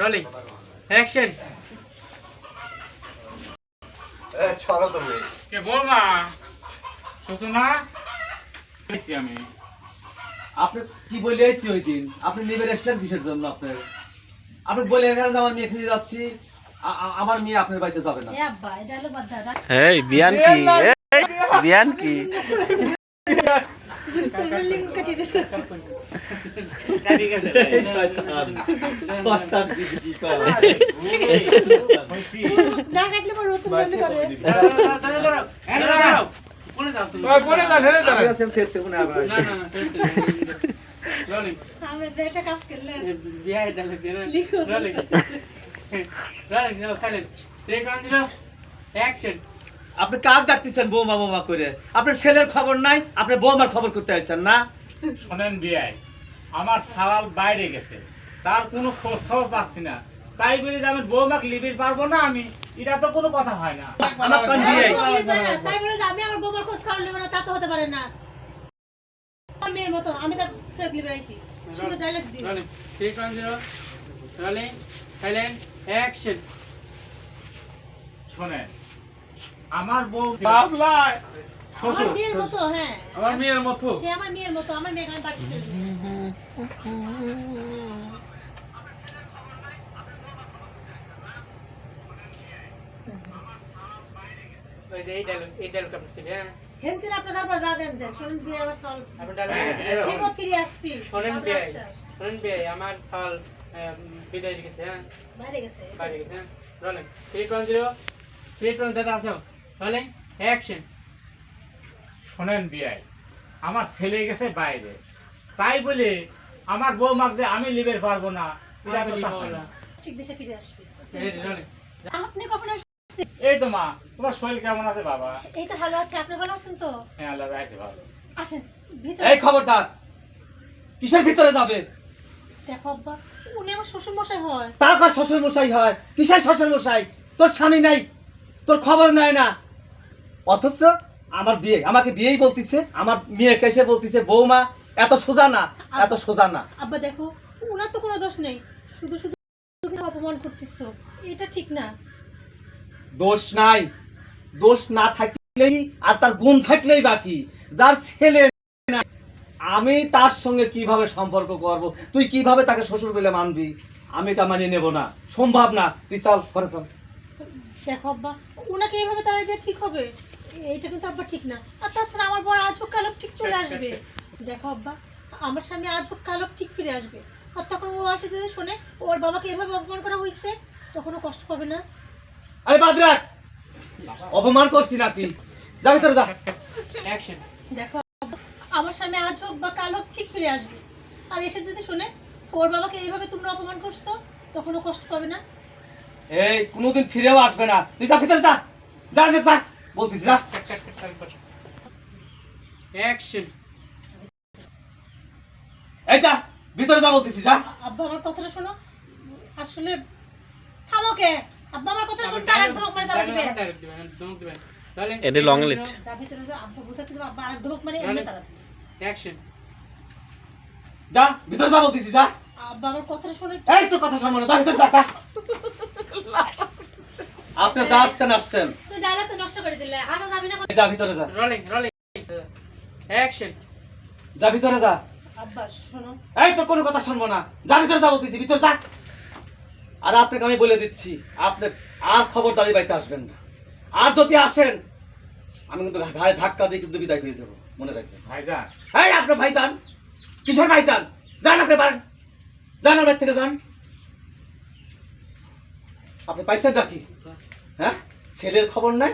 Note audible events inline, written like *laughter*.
Rolling action এ ছাড়ো তুমি। কে বৌমা শুনছো না আমি। আপনি কি বলে ওই দিন? আপনি নেবেন এসলেন কিসের জন্য আপনার? আপনি বলে আমার মেয়ে যাচ্ছি? আমার মেয়ে আপনার বাড়িতে যাবে না। এ আব্বা এটা হলো বাদ দাদা এই বিয়ান কি? বিয়ান কি? লিঙ্ক কাটিয়ে দিছে ঠিক আছে এই শয়তান, শয়তান কি করে? না কাটলে পর নতুন বন্ধ করে দাঁড়াও, দাঁড়াও, দাঁড়াও, দাঁড়াও, দাঁড়াও, দাঁড়াও। কোনে যাও তুমি? কোনে যান হেরে যান আমি আমি ফেরতে কোনো আবার না, না। রোলিং আমি এটা কাজ করলেন বিয়ে ডালে দিয়ে লিখো। রোলিং রোলিং যাও খালেন ওয়ান জিরো অ্যাকশন আপনি কাক ডাকতেছেন বৌমা বৌমা করে? আপনার ছেলের খবর নাই আপনি বৌমার খবর করতে আসছেন না? শোনেন বিয়াই আমার সালাল বাইরে গেছে। তার কোনো খোঁজ খবর পাচ্ছি না। তাই বলে যে আমি বৌমাকে লিবির পারব না আমি। এটা তো কোনো কথা হয় না। আমার কান বিয়ে। তাই বলে যে আমি আমার বউমার খোঁজ খাওয়ার নেব না তা তো হতে পারে না। আমার মেয়ের মতো আমি তার ফ্রেক লিবে আইছি শুধু ডায়লগ দিই one zero rolling silent action শোনেন আমার বউ বাবলায়! শ্বশুর। মেয়ের মতো হ্যাঁ। আমার মেয়ের মতো। সে আমার মেয়ের মতো আমার পাঠিয়ে আপনি ছিল হ্যাঁ। হেনতেন আপনার তারপর যা দেন দেন। দিয়ে আমার সল বিদেশ গেছে হ্যাঁ। বাইরে গেছে। বাইরে গেছে হ্যাঁ। থ্রি জিরো থ্রি দাদা আসো। রোলিং অ্যাকশন শোনেন বিয়াই আমার ছেলে গেছে বাইরে। তাই বলে আমার বৌমাক যে আমি লিবের পারব না এটা তো। ঠিক দেশে ফিরে আসবি। আপনি কখন এই তো মা তোমার শরীর কেমন আছে বাবা? এই তো ভালো আছে আপনি ভালো আছেন তো? হ্যাঁ আল্লাহ আছে ভালো। আসেন ভিতরে এই খবরদার কিসের ভিতরে যাবে? দেখো আব্বা উনি আমার শ্বশুর মশাই হয়। তা কর শ্বশুর মশাই হয়? কিসের শ্বশুর মশাই তোর স্বামী নাই তোর খবর নাই না। অথচ আমার বিয়ে আমাকে বিয়েই বলতিছে আমার মেয়ে কেসে বলতিছে বৌমা এত সোজা না এত সোজা না। আব্বা দেখো উনার তো কোনো দোষ নেই শুধু শুধু অপমান করতেছো এটা ঠিক না। দোষ নাই দোষ না থাকলেই আর তার গুণ থাকলেই বাকি যার ছেলে আমি তার সঙ্গে কীভাবে সম্পর্ক করব? তুই কীভাবে তাকে শ্বশুর বলে মানবি? আমি তা মানিয়ে নেব না সম্ভব না। তুই চল করে চল। দেখো আব্বা উনাকে এইভাবে তারা দিয়ে ঠিক হবে? এইটা কিন্তু আব্বা ঠিক না। আর তাছাড়া আমার বড় আজ হোক কালক ঠিক চলে আসবে। দেখো আব্বা আমার স্বামী আজ হোক কালক ঠিক ফিরে আসবে। আর তখন ও আসে যদি শোনে ওর বাবাকে এভাবে অপমান করা হয়েছে তখন ও কষ্ট পাবে না। আরে বাদ রাখ! অপমান করছি না তুই। যাবি তোর যা। অ্যাকশন দেখো আমার স্বামী আজ হোক বা কাল হোক ঠিক ফিরে আসবে। আর এসে যদি শোনে ওর বাবাকে এইভাবে তোমরা অপমান করছ তখন ও কষ্ট পাবে না। এই কোনোদিন ফিরেও আসবে না। তুই যা ভিতরে যা যা যা। বলতিস না অ্যাকশন এই যা ভিতরে যা যা। আব্বা আমার কথাটা শোনো। আসলে থামো কে? আব্বা আমার কথাটা শুনতে আর ধমক মানে তারা দিবে। ডায়লগ ধমক দিবেন রোলিং এটা long লিখছে। যা ভিতরে যা আব্বা বোঝাতে দেবে আব্বা আর ধমক মানে এমনি তারা অ্যাকশন যা ভিতরে যা যা। আব্বা আমার কথাটা শুনে এই তোর কথা শুনব না যা ভিতরে যা যা। *laughs* আপনি যা আসছেন আসছেন। তুই তো নষ্ট করে দিলে। আসা যাবি না যা ভিতরে যা। রোলিং রোলিং অ্যাকশন যা ভিতরে যা। আব্বা শোনো। এই তোর কোনো কথা শুনব না। যা ভিতরে যা বলতেছি ভিতরে যা। আর আপনাকে আমি বলে দিচ্ছি আপনি আর খবরদারি বাড়িতে আসবেন না। আর যদি আসেন আমি কিন্তু ঘাড়ে ধাক্কা দিয়ে কিন্তু বিদায় করে দেবো মনে রাখবেন। ভাইজান। এই আপনার ভাইজান কিসের ভাইজান? যান আপনি বাড়ি যান আমার থেকে যান। আপনি পাইছেন নাকি হ্যাঁ? ছেলের খবর নাই?